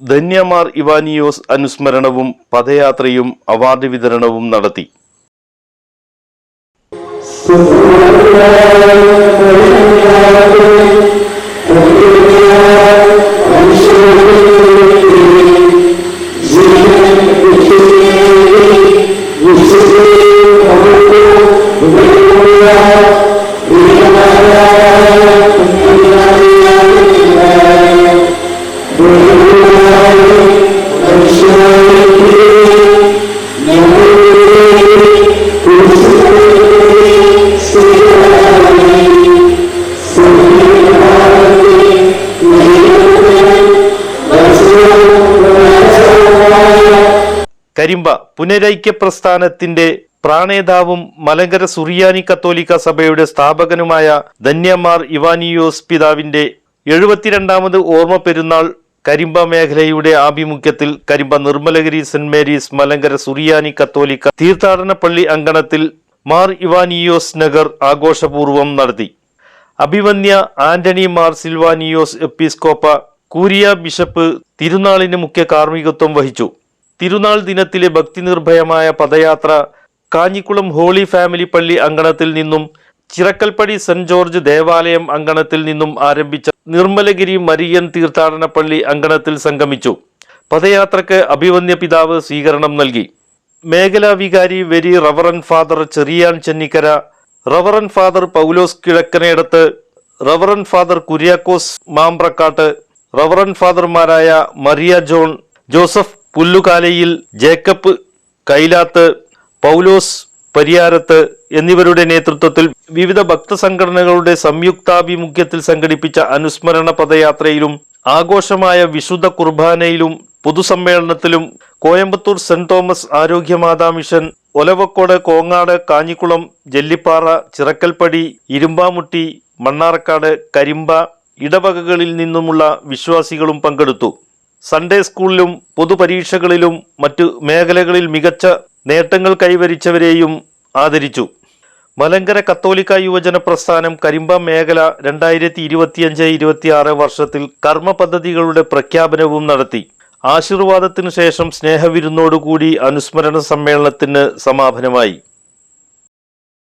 ധന്യമാർ Ivanios അനുസ്മരണവും പദയാത്രയും award വിതരണവും നടത്തി. കരിമ്പ പുനരൈക്യ പ്രസ്ഥാനത്തിന്റെ പ്രാണേതാവും മലങ്കര സുറിയാനി കത്തോലിക്ക സഭയുടെ സ്ഥാപകനുമായ ധന്യമാർ ഇവാനിയോസ് പിതാവിന്റെ എഴുപത്തിരണ്ടാമത് ഓർമ്മ പെരുന്നാൾ കരിമ്പ മേഖലയുടെ ആഭിമുഖ്യത്തിൽ കരിമ്പ നിർമ്മലഗിരി സെന്റ് മേരീസ് മലങ്കര സുറിയാനി കത്തോലിക്ക തീർത്ഥാടന പള്ളി അങ്കണത്തിൽ മാർ ഇവാനിയോസ് നഗർ ആഘോഷപൂർവം നടത്തി. അഭിവന്യ ആന്റണി മാർ സിൽവാനിയോസ് എപ്പിസ്കോപ്പ കൂരിയ ബിഷപ്പ് തിരുനാളിന് മുഖ്യ കാർമ്മികത്വം വഹിച്ചു. തിരുനാൾ ദിനത്തിലെ ഭക്തിനിർഭയമായ പദയാത്ര കാഞ്ഞിക്കുളം ഹോളി ഫാമിലി പള്ളി അങ്കണത്തിൽ നിന്നും ചിറക്കൽപ്പടി സെന്റ് ജോർജ് ദേവാലയം അങ്കണത്തിൽ നിന്നും ആരംഭിച്ച നിർമ്മലഗിരി മരിയൻ തീർത്ഥാടന പള്ളി അങ്കണത്തിൽ സംഗമിച്ചു. പദയാത്രയ്ക്ക് അഭിവന്യ പിതാവ് സ്വീകരണം നൽകി. മേഖലാ വികാരി very reverend father Cherian Chennikkara reverend father Paulose Kizhakkanedath reverend father Kuriakose Mambrakkatt reverend ഫാദർമാരായ Mariya John Joseph Pullukalayil Jacob Kailath Paulose പരിയാരത്ത് എന്നിവരുടെ നേതൃത്വത്തിൽ വിവിധ ഭക്തസംഘടനകളുടെ സംയുക്താഭിമുഖ്യത്തിൽ സംഘടിപ്പിച്ച അനുസ്മരണ പദയാത്രയിലും ആഘോഷമായ വിശുദ്ധ കുർബാനയിലും പൊതുസമ്മേളനത്തിലും Coimbatore saint Thomas Arogyamatha mission Olavakkode Kongad Kanjikulam Jellippara Chirakkalpadi Irumbamutti Mannarkkad Karimba ഇടവകകളിൽ നിന്നുമുള്ള വിശ്വാസികളും പങ്കെടുത്തു. സൺഡേ സ്കൂളിലും പൊതുപരീക്ഷകളിലും മറ്റു മേഖലകളിൽ മികച്ച നേട്ടങ്ങൾ കൈവരിച്ചവരെയും ആദരിച്ചു. മലങ്കര കത്തോലിക്ക യുവജന പ്രസ്ഥാനം കരിമ്പ മേഖല രണ്ടായിരത്തി ഇരുപത്തിയഞ്ച് ഇരുപത്തിയാറ് വർഷത്തിൽ കർമ്മ പദ്ധതികളുടെ പ്രഖ്യാപനവും നടത്തി. ആശീർവാദത്തിനു ശേഷം സ്നേഹവിരുന്നോടുകൂടി അനുസ്മരണ സമ്മേളനത്തിന് സമാപനമായി.